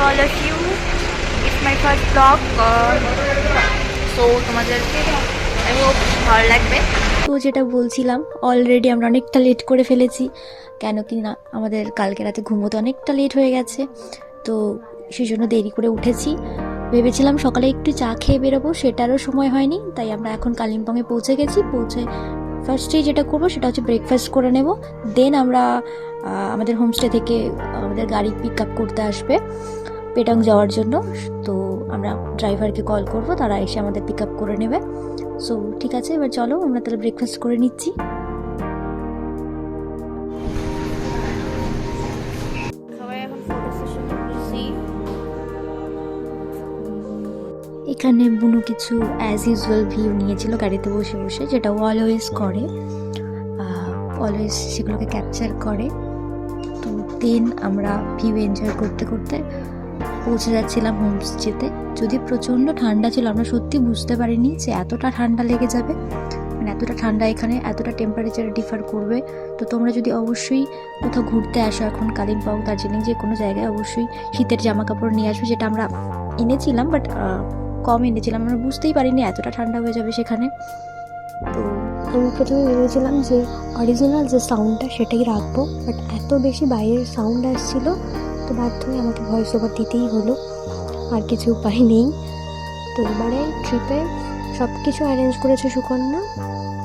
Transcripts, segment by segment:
all of you. It's my first vlog. Uh, so তোমাদেরকে I hope ভালো লাগবে তো যেটা বলছিলাম অলরেডি আমরা অনেকটা লেট করে ফেলেছি কেন কি না আমাদের কালকে রাতে ঘুমোতে অনেকটা লেট হয়ে গেছে তো সেই জন্য দেরি করে উঠেছি ভেবেছিলাম সকালে একটু চা খেয়ে বেরোবো সেটারও সময় হয়নি তাই আমরা এখন কালিম্পংয়ে পৌঁছে গেছি পৌঁছে ফার্স্টেই যেটা করব সেটা হচ্ছে ব্রেকফাস্ট করে নেব দেন আমরা আমাদের হোমস্টে থেকে আমাদের গাড়ি পিক আপ করতে আসবে পেটাং যাওয়ার জন্য। তো আমরা ড্রাইভারকে কল করব তারা এসে আমাদের পিক আপ করে নেবে। সো ঠিক আছে এবার চলো আমরা তাহলে ব্রেকফাস্ট করে নিচ্ছি। এখানে বুনু কিছু অ্যাজ ইউজুয়াল ভিউ নিয়েছিল গাড়িতে বসে বসে যেটা অলওয়েজ করে। অলওয়েজ সেগুলোকে ক্যাপচার করে। তো দেন আমরা ভিউ এনজয় করতে করতে পৌঁছে যাচ্ছিলাম হোমস্টেতে যদি প্রচণ্ড ঠান্ডা ছিল, আমরা সত্যি বুঝতে পারিনি যে এতটা ঠান্ডা লেগে যাবে। মানে এতটা ঠান্ডা এখানে, এতটা টেম্পারেচার ডিফার করবে। তো তোমরা যদি অবশ্যই কোথাও ঘুরতে আসো এখন, কালিম্পং, দার্জিলিং, যে কোনো জায়গায় অবশ্যই শীতের জামা কাপড় নিয়ে আসবে, যেটা আমরা এনেছিলাম বাট কম এনেছিলাম। আমরা বুঝতেই পারিনি এতটা ঠান্ডা হয়ে যাবে সেখানে। তো আমি প্রথমে ভেবেছিলাম যে অরিজিনাল যে সাউন্ডটা সেটাই রাখব। বাট এত বেশি বাইরের সাউন্ড আসছিল তো বাধ্য হয়ে আমাকে ভয়েস ওভার দিতেই হলো। আর কিছু উপায় নেই। তো এবারে ট্রিপে সব কিছু অ্যারেঞ্জ করেছে সুকন্যা।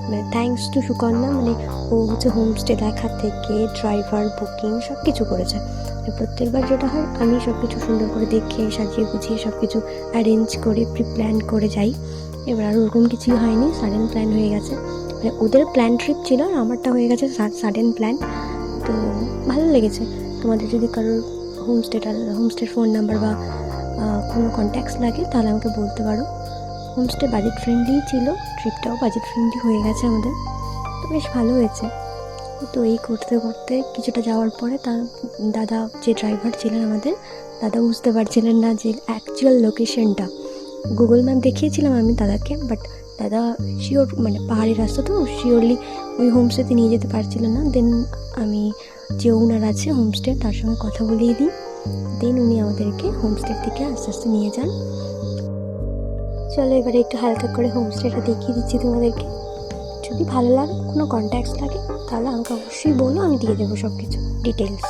মানে থ্যাঙ্কস টু সুকন্যা মানে ও হচ্ছে হোমস্টে দেখা থেকে ড্রাইভার বুকিং সব কিছু করেছে প্রত্যেকবার যেটা হয়, আমি সব কিছু সুন্দর করে দেখে, সাজিয়ে গুছিয়ে সব কিছু অ্যারেঞ্জ করে প্রি প্ল্যান করে যাই। এবার আর ওরকম কিছুই হয়নি সাডেন প্ল্যান হয়ে গেছে। মানে ওদের প্ল্যান ট্রিপ ছিল আর আমারটা হয়ে গেছে সাডেন প্ল্যান তো ভালো লেগেছে। তোমাদের যদি কারোর হোমস্টেটার হোমস্টের ফোন নাম্বার বা কোনো কন্ট্যাক্টস লাগে, তাহলে আমাকে বলতে পারো। হোমস্টে বাজেট ফ্রেন্ডলিই ছিল ট্রিপটাও বাজেট ফ্রেন্ডলি হয়ে গেছে আমাদের। তো বেশ ভালো হয়েছে। তো এই করতে করতে কিছুটা যাওয়ার পরে তার দাদা যে ড্রাইভার ছিলেন আমাদের, দাদা বুঝতে পারছিলেন না যে অ্যাকচুয়াল লোকেশনটা গুগল ম্যাপ দেখিয়েছিলাম আমি দাদাকে বাট দাদা শিওর মানে পাহাড়ি রাস্তা তো শিওরলি ওই হোমস্টেতে নিয়ে যেতে পারছিলেন না। দেন আমি যে ওনার আছে হোমস্টে, তার সঙ্গে কথা বলিয়ে দিই। দেন উনি আমাদেরকে হোমস্টের দিকে আস্তে আস্তে নিয়ে যান। চলো এবারে একটু হালকা করে হোমস্টেটা দেখিয়ে দিচ্ছি তোমাদেরকে। যদি ভালো লাগে, কোনো কন্ট্যাক্টস লাগে, তাহলে আমাকে অবশ্যই বলো, আমি দিয়ে দেবো সব কিছু ডিটেলস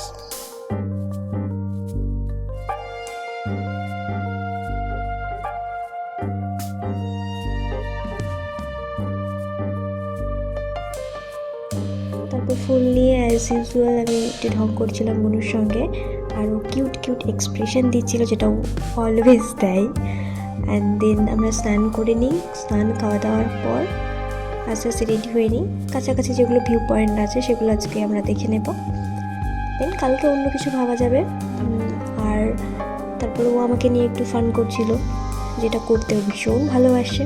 তারপর ফুল নিয়ে অ্যাজ ইউজুয়াল আমি একটু ঢং করছিলাম মনুর সঙ্গে। আরও কিউট কিউট এক্সপ্রেশন দিচ্ছিল যেটা অলওয়েজ দেয়। অ্যান্ড দেন আমরা স্নান করে নিই। স্নান খাওয়া দাওয়ার পর আস্তে আস্তে রেডি হয়ে নিই। কাছাকাছি যেগুলো ভিউ পয়েন্ট আছে সেগুলো আজকে আমরা দেখে নেব। দেন কালকে অন্য কিছু ভাবা যাবে। আর তারপরে ও আমাকে নিয়ে একটু ফান করছিল যেটা করতে ভীষণ ভালোবাসে।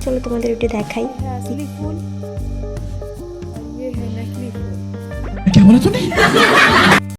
চলো তোমাদের একটু দেখাই।